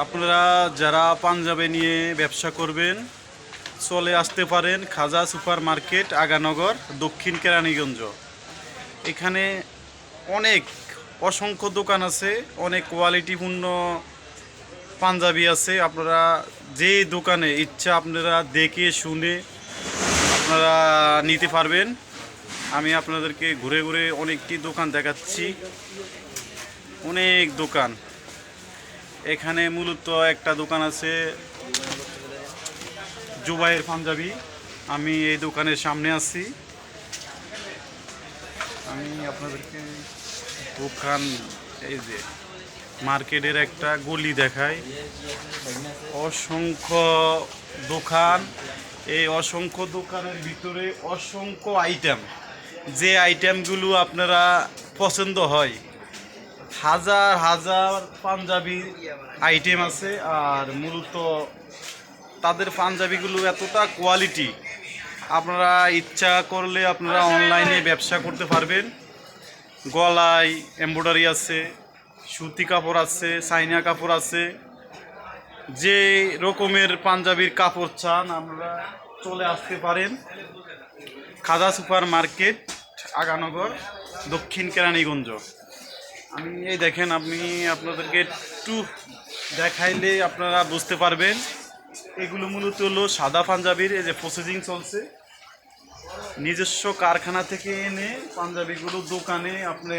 আপনারা যারা পাঞ্জাবে নিয়ে ব্যবসা করবেন, চলে আসতে পারেন খাজা সুপার মার্কেট আগানগর, দক্ষিণ কেরানীগঞ্জ। এখানে অনেক অসংখ্য দোকান আছে, অনেক কোয়ালিটিপূর্ণ পাঞ্জাবি আছে। আপনারা যে দোকানে ইচ্ছা আপনারা দেখে শুনে আপনারা নিতে পারবেন। আমি আপনাদেরকে ঘুরে ঘুরে অনেকটি দোকান দেখাচ্ছি। অনেক দোকান। এখানে মূলত একটা দোকান আছে জুবাইয়ের পাঞ্জাবি। আমি এই দোকানের সামনে আছি। আমি আপনাদেরকে দোকান, এই যে মার্কেটের একটা গলি দেখাই। অসংখ্য দোকান। এই অসংখ্য দোকানের ভিতরে অসংখ্য আইটেম যে আইটেমগুলো আপনারা পছন্দ হয় হাজার হাজার পাঞ্জাবি আইটেম আছে আর মূলত তাদের পাঞ্জাবিগুলো এতটা কোয়ালিটি আপনারা ইচ্ছা করলে আপনারা অনলাইনে ব্যবসা করতে পারবেন। গলায় এমব্রয়ডারি আছে, সুতি কাপড় আছে, সাইনা কাপড় আছে। যে রকমের পাঞ্জাবির কাপড় চান আপনারা চলে আসতে পারেন। খাজা সুপার মার্কেট, আগানগর, দক্ষিণ কেরানীগঞ্জ। আমি, এই দেখেন, আপনি আপনাদেরকে একটু দেখাইলে আপনারা বুঝতে পারবেন। এগুলো মূলত হলো সাদা পাঞ্জাবির, এই যে প্রসেসিং চলছে। নিজস্ব কারখানা থেকে এনে পাঞ্জাবিগুলো দোকানে আপনার